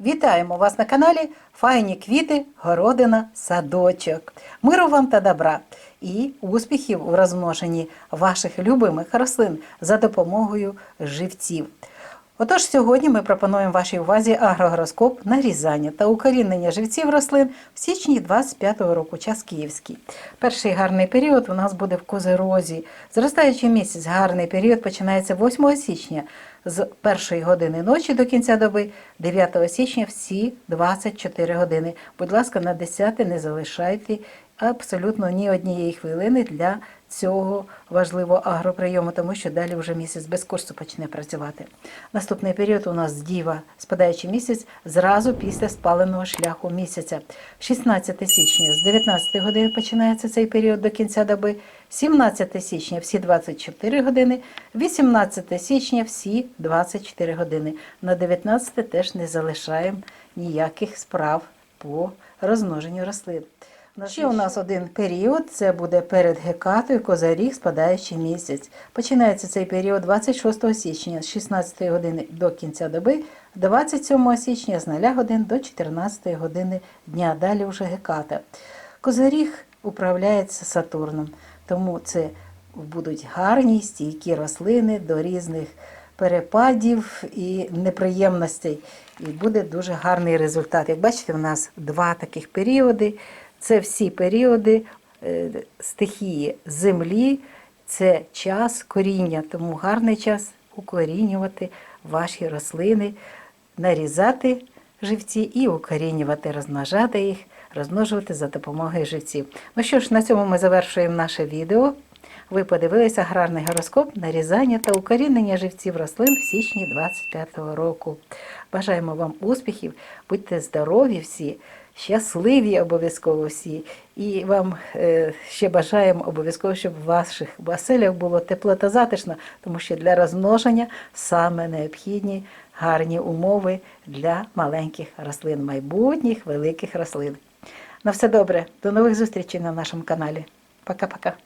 Вітаємо вас на каналі Файні квіти, городина, садочок. Миру вам та добра і успіхів у розмноженні ваших любимих рослин за допомогою живців. Отож, сьогодні ми пропонуємо вашій увазі агрогороскоп нарізання та укорінення живців рослин в січні 25-го року, час київський. Перший гарний період у нас буде в Козирозі. Зростаючий місяць, гарний період починається 8 січня з першої години ночі до кінця доби, 9 січня всі 24 години. Будь ласка, на 10 не залишайте абсолютно ні однієї хвилини для цього важливого агроприйому, тому що далі вже місяць без курсу почне працювати. Наступний період у нас діва, спадаючий місяць зразу після спаленого шляху місяця. 16 січня з 19 години починається цей період до кінця доби. 17 січня всі 24 години, 18 січня всі 24 години. На 19 теж не залишаємо ніяких справ по розмноженню рослин. Ще у нас один період, це буде перед гекатою, козаріг, спадаючий місяць. Починається цей період 26 січня з 16 години до кінця доби, 27 січня з 0 годин до 14 години дня. Далі вже геката. Козаріг управляється Сатурном, тому це будуть гарні, стійкі рослини до різних перепадів і неприємностей. І буде дуже гарний результат. Як бачите, у нас два таких періоди. Це всі періоди е, стихії землі, це час коріння, тому гарний час укорінювати ваші рослини, нарізати живці і укорінювати, розмножати їх, розмножувати за допомогою живців. Ну що ж, на цьому ми завершуємо наше відео. Ви подивилися аграрний гороскоп нарізання та укорінення живців рослин в січні 25-го року. Бажаємо вам успіхів, будьте здорові всі, щасливі обов'язково всі. І вам е, ще бажаємо обов'язково, щоб в ваших оселях було тепло та затишно, тому що для розмноження саме необхідні гарні умови для маленьких рослин, майбутніх великих рослин. На все добре, до нових зустрічей на нашому каналі. Пока-пока.